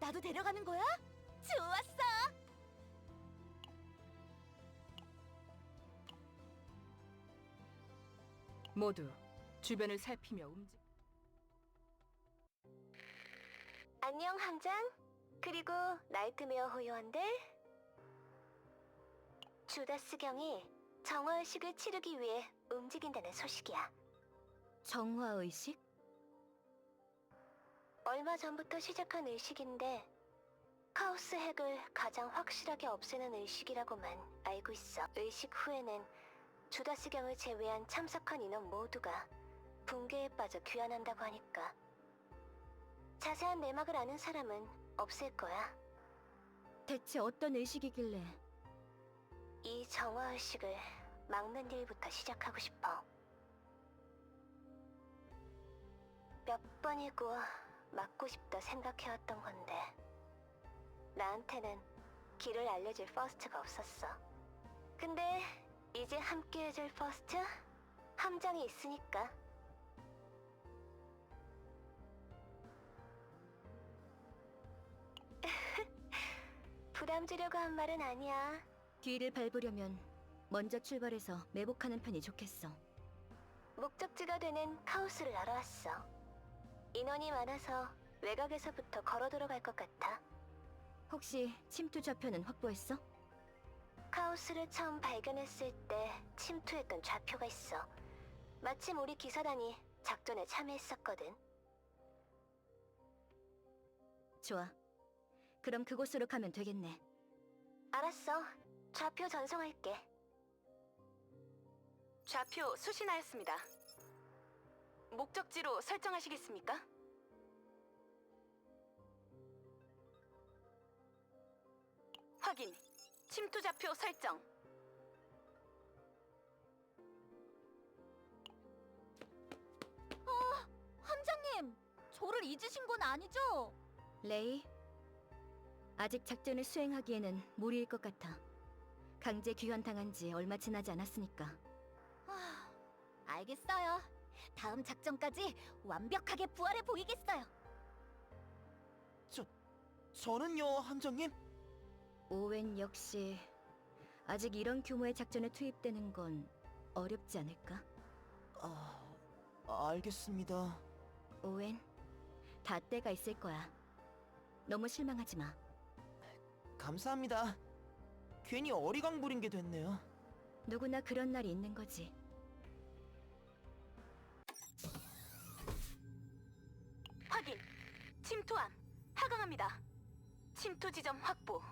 나도 데려가는 거야? 좋았어. 모두 주변을 살피며 움직. 안녕 함장. 그리고 나이트메어 호요원들. 주다스 경이 정화의식을 치르기 위해 움직인다는 소식이야. 정화의식? 얼마 전부터 시작한 의식인데 카오스 핵을 가장 확실하게 없애는 의식이라고만 알고 있어. 의식 후에는 주다스 경을 제외한 참석한 인원 모두가 붕괴에 빠져 귀환한다고 하니까 자세한 내막을 아는 사람은 없을 거야. 대체 어떤 의식이길래 이 정화 의식을 막는 일부터 시작하고 싶어. 몇 번이고 막고 싶다 생각해왔던 건데, 나한테는 길을 알려줄 퍼스트가 없었어. 근데 이제 함께 해줄 퍼스트? 함장이 있으니까. 부담 주려고 한 말은 아니야. 뒤를 밟으려면 먼저 출발해서 매복하는 편이 좋겠어. 목적지가 되는 카오스를 알아왔어. 인원이 많아서 외곽에서부터 걸어 들어갈 것 같아. 혹시 침투 좌표는 확보했어? 카오스를 처음 발견했을 때 침투했던 좌표가 있어. 마침 우리 기사단이 작전에 참여했었거든. 좋아. 그럼 그곳으로 가면 되겠네. 알았어. 좌표 전송할게. 좌표 수신하였습니다. 목적지로 설정하시겠습니까? 확인. 침투 좌표 설정. 함장님, 저를 잊으신 건 아니죠? 레이, 아직 작전을 수행하기에는 무리일 것 같아. 강제 귀환 당한 지 얼마 지나지 않았으니까. 아, 알겠어요. 다음 작전까지 완벽하게 부활해 보이겠어요. 저는요, 함장님. 오웬 역시 아직 이런 규모의 작전에 투입되는 건 어렵지 않을까? 아, 알겠습니다. 오웬, 다 때가 있을 거야. 너무 실망하지 마. 감사합니다. 괜히 어리광 부린 게 됐네요. 누구나 그런 날이 있는 거지. 침투함. 하강합니다. 침투 지점 확보.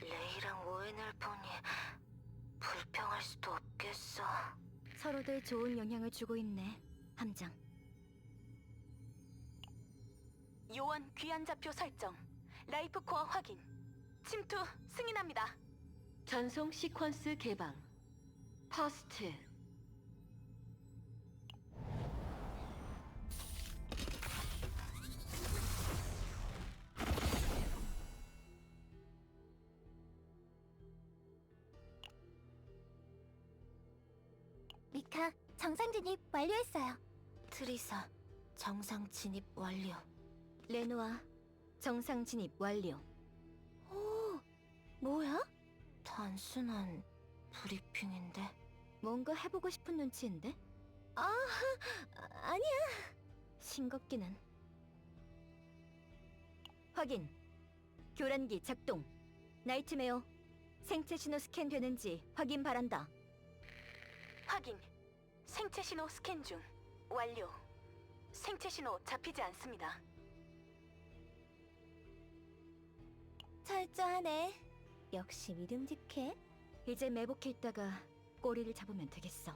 레이랑 오웬을 보니 불평할 수도 없겠어. 서로들 좋은 영향을 주고 있네, 함장. 요원 귀환 좌표 설정. 라이프 코어 확인. 침투 승인합니다. 전송 시퀀스 개방. 퍼스트. 정상 진입 완료했어요. 트리사, 정상 진입 완료. 레노아, 정상 진입 완료. 오, 뭐야? 단순한 브리핑인데. 뭔가 해보고 싶은 눈치인데? 아, 아니야. 싱겁기는. 확인. 교란기 작동. 나이트메어. 생체 신호 스캔 되는지 확인 바란다. 확인. 생체 신호 스캔 중. 완료. 생체 신호 잡히지 않습니다. 철저하네. 역시 믿음직해. 이제 매복해 있다가 꼬리를 잡으면 되겠어.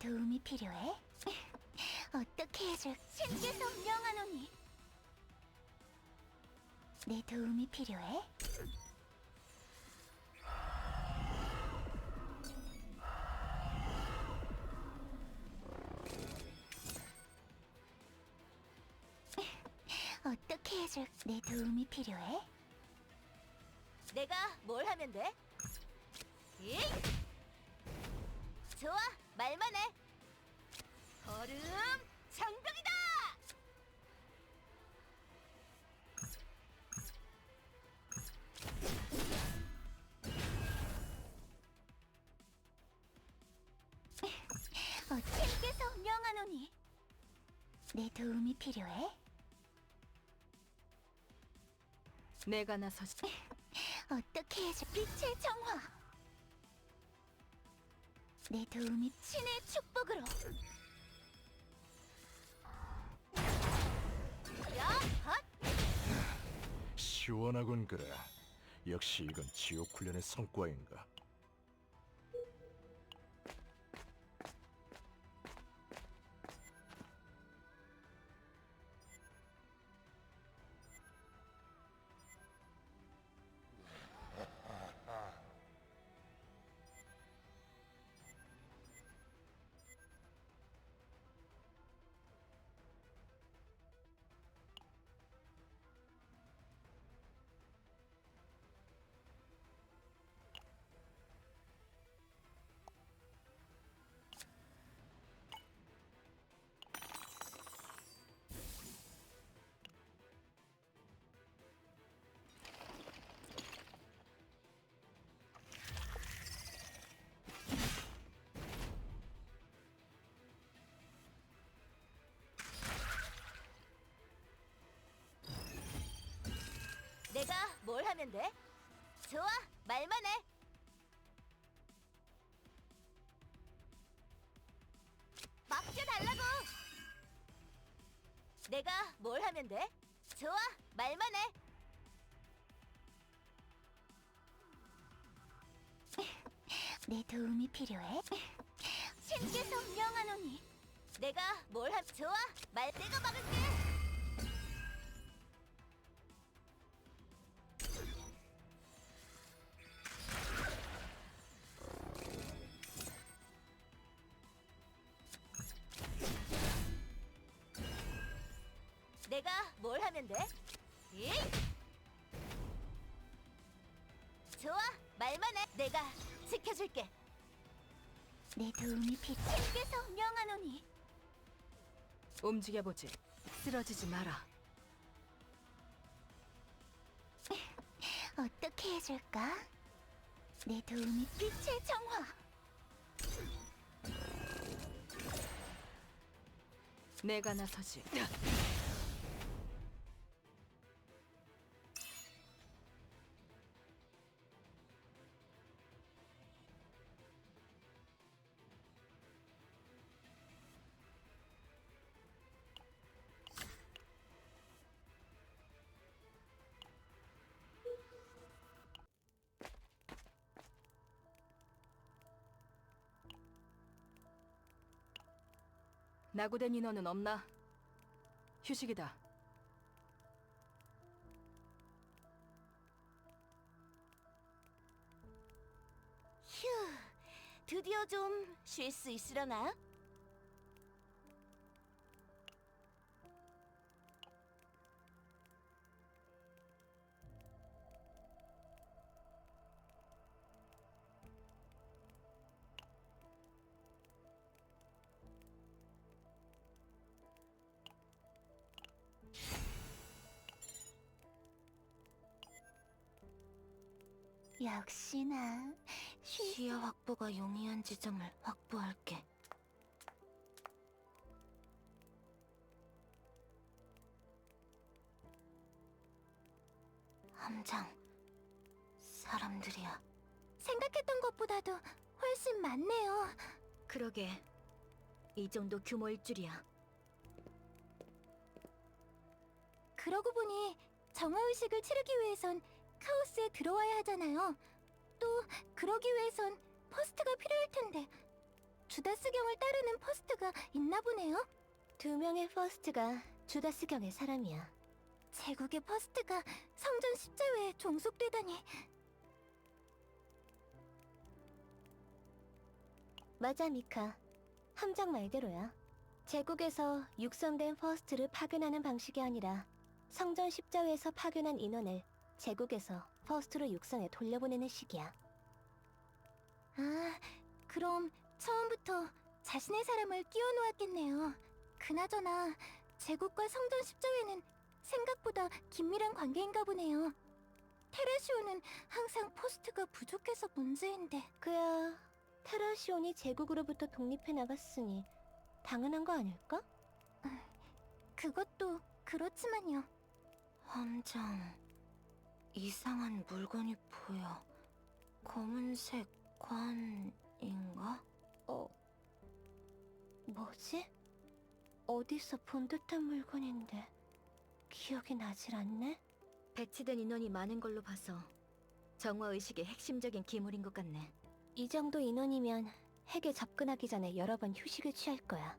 도움이 필요해? 어떻게 해줄? 신께서 명하노니. 내 도움이 필요해? 어떻게 해줄? 내 도움이 필요해? 내가 뭘 하면 돼? 이 좋아, 말만 해. 얼음 장벽이다. 어떻게서 명하노니? 내 도움이 필요해? 내가 나서지. 어떻게 해줄? 빛의 정화. 내 도움이 신의 축복으로. 야, 헛. 시원하군 그래. 역시 이건 지옥 훈련의 성과인가. 뭘 하면 돼? 좋아, 말만 해. 맡겨달라고. 내가 뭘 하면 돼? 좋아, 말만 해. 내 도움이 필요해? 신께서 명하노니. 내가 뭘 하? 좋아, 말 내가 막을게. 움직여보지. 쓰러지지 마라. 어떻게 해줄까? 내 도움이 빛의 정화. 내가 나서지. 낙오된 인원은 없나? 휴식이다. 휴, 드디어 좀 쉴 수 있으려나? 역시나 쉴 시야 확보가 용이한 지점을 확보할게. 함장, 사람들이야. 생각했던 것보다도 훨씬 많네요. 그러게, 이 정도 규모일 줄이야. 그러고 보니 정화의식을 치르기 위해선 카오스에 들어와야 하잖아요. 또 그러기 위해선 퍼스트가 필요할 텐데 주다스경을 따르는 퍼스트가 있나 보네요. 두 명의 퍼스트가 주다스경의 사람이야. 제국의 퍼스트가 성전 십자회에 종속되다니. 맞아, 미카. 함장 말대로야. 제국에서 육성된 퍼스트를 파견하는 방식이 아니라 성전 십자회에서 파견한 인원을 제국에서 퍼스트로 육성에 돌려보내는 식이야. 아, 그럼 처음부터 자신의 사람을 끼워 놓았겠네요. 그나저나 제국과 성전 십자회는 생각보다 긴밀한 관계인가 보네요. 테레시오는 항상 포스트가 부족해서 문제인데 그야 테라시온이 제국으로부터 독립해 나갔으니 당연한 거 아닐까? 그것도 그렇지만요. 함장, 이상한 물건이 보여. 검은색 관인가? 어, 뭐지? 어디서 본 듯한 물건인데 기억이 나질 않네? 배치된 인원이 많은 걸로 봐서 정화 의식의 핵심적인 기물인 것 같네. 이 정도 인원이면 핵에 접근하기 전에 여러 번 휴식을 취할 거야.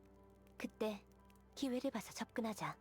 그때 기회를 봐서 접근하자.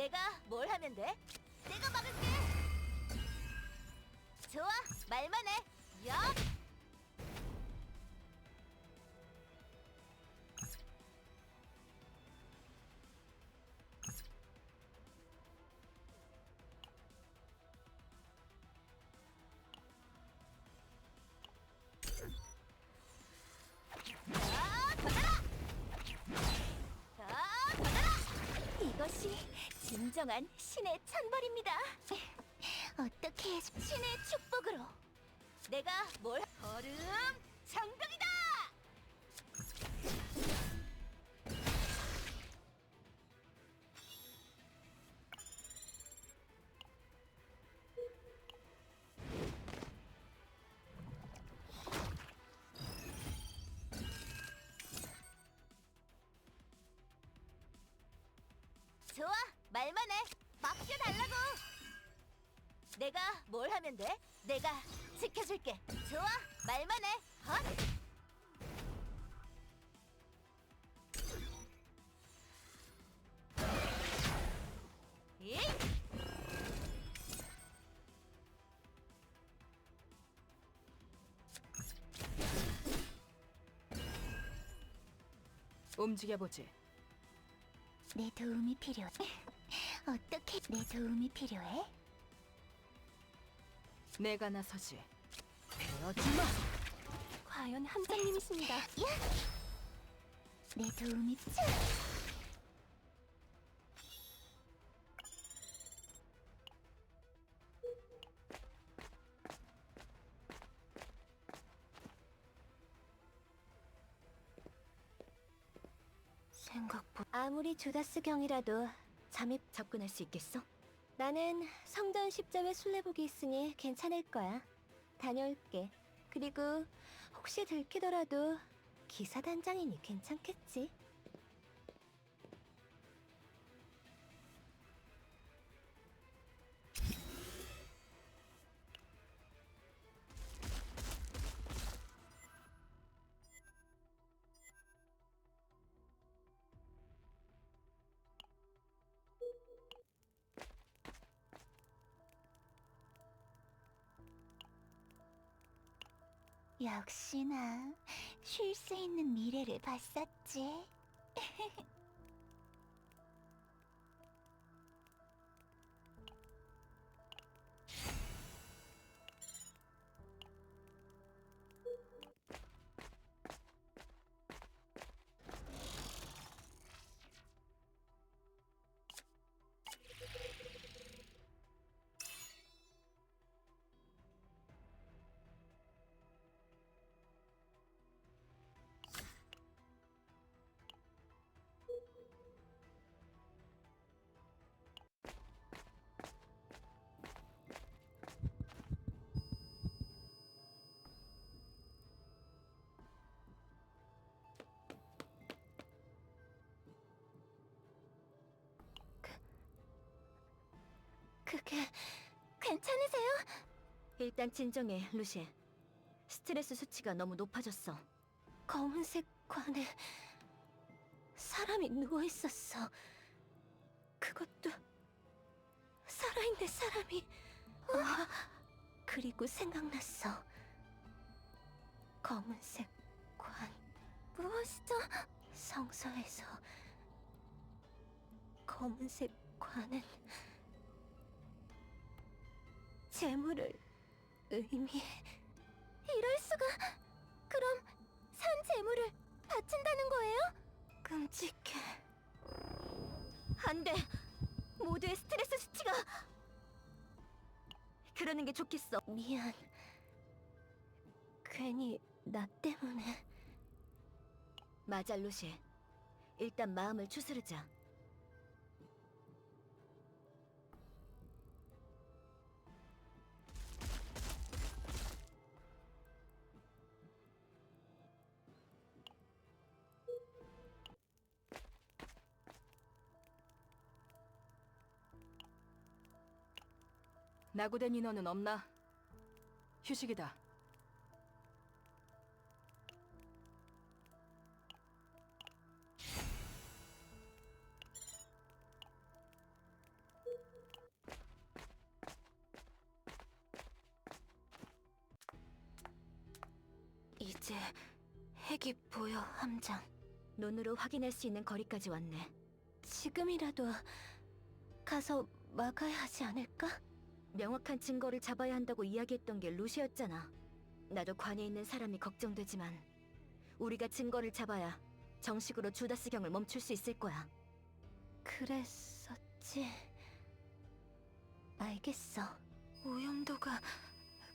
내가 뭘 하면 돼? 내가 막을게. 좋아, 말만 해. 야! 진정한 신의 찬벌입니다. 어떻게 신의 축복으로 내가 뭘 얼음 장벽이다. 내가 뭘 하면 돼? 내가 지켜줄게. 좋아, 말만 해. 헛. 이. 움직여보지. 내 도움이 필요해. 어떻게 내 도움이 필요해? 내가 나서지. 그러지마! 과연 함장님이십니다. 내 도움이 필 생각보다 아무리 주다스 경이라도 잠입 접근할 수 있겠어? 나는 성전 십자회 순례복이 있으니 괜찮을 거야. 다녀올게. 그리고 혹시 들키더라도 기사 단장이니 괜찮겠지? 역시나 쉴 수 있는 미래를 봤었지. 그게 괜찮으세요? 일단 진정해, 루시. 스트레스 수치가 너무 높아졌어. 검은색 관에 사람이 누워 있었어. 그것도 살아있는 사람이. 아, 그리고 생각났어. 검은색 관. 무엇이죠? 성서에서 검은색 관은 재물을 의미해. 이럴 수가. 그럼 산 재물을 바친다는 거예요? 끔찍해. 안 돼! 모두의 스트레스 수치가! 그러는 게 좋겠어. 미안. 괜히 나 때문에. 맞아, 루시. 일단 마음을 추스르자. 낙오된 인원은 없나? 휴식이다. 이제 핵이 보여, 함장. 눈으로 확인할 수 있는 거리까지 왔네. 지금이라도 가서 막아야 하지 않을까? 명확한 증거를 잡아야 한다고 이야기했던 게 루시였잖아. 나도 관에 있는 사람이 걱정되지만 우리가 증거를 잡아야 정식으로 주다스 경을 멈출 수 있을 거야. 그랬었지. 알겠어. 오염도가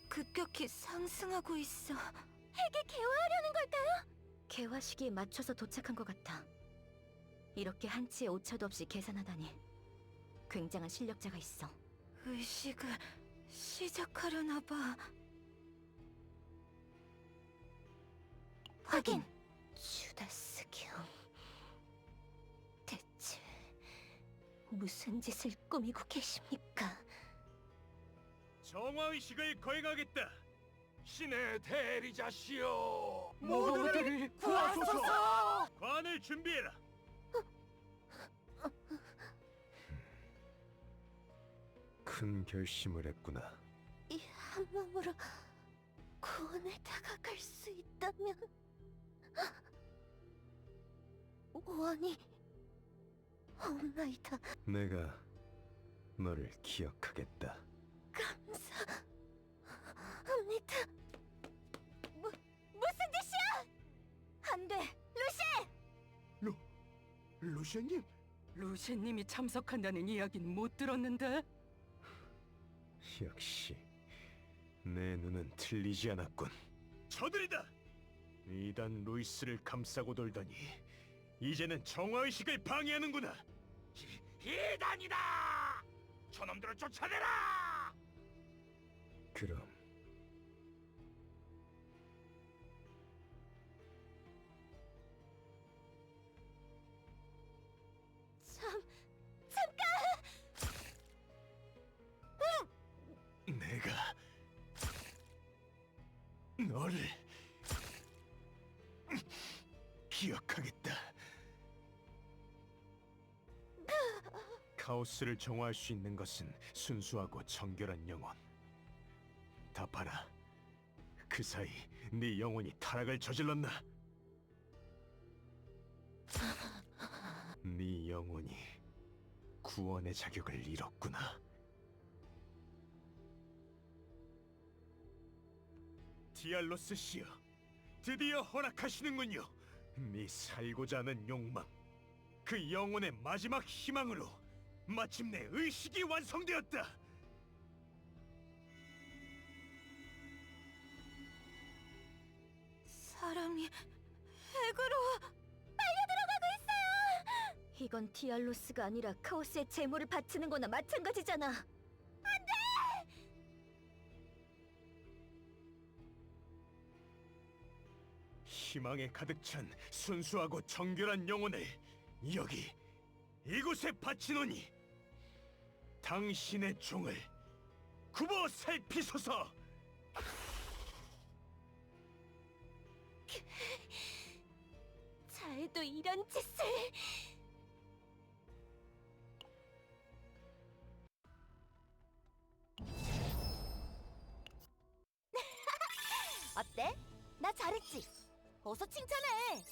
급격히 상승하고 있어. 핵이 개화하려는 걸까요? 개화 시기에 맞춰서 도착한 것 같아. 이렇게 한치의 오차도 없이 계산하다니 굉장한 실력자가 있어. 의식을 시작하려나 봐. 확인. 주다스 경. 대체 무슨 짓을 꾸미고 계십니까? 정화의식을 거행하겠다. 신의 대리자시여. 모두를 구하소서. 관을 준비해라. 큰 결심을 했구나. 이 한 몸으로 구원에 다가갈 수 있다면 원이 없나이다. 내가 너를 기억하겠다. 감사합니다. 무, 무슨 짓이야? 안 돼, 루시! 루시님, 루시님이 참석한다는 이야기는 못 들었는데? 역시 내 눈은 틀리지 않았군. 저들이다. 이단 루이스를 감싸고 돌더니 이제는 정화의식을 방해하는구나. 이, 이단이다. 저놈들을 쫓아내라. 그럼 기억하겠다. 카오스를 정화할 수 있는 것은 순수하고 정결한 영혼. 다파라. 그 사이 네 영혼이 타락을 저질렀나? 네 영혼이 구원의 자격을 잃었구나. 디알로스 씨여, 드디어 허락하시는군요. 네 살고자 하는 욕망, 그 영혼의 마지막 희망으로 마침내 의식이 완성되었다. 사람이 핵으로 이건 디알로스가 아니라 카오스의 재물을 바치는 거나 마찬가지잖아. 희망에 가득 찬 순수하고 정결한 영혼을 여기 이곳에 바치노니 당신의 종을 굽어 살피소서. 자에도 이런 짓을... 어서 칭찬해.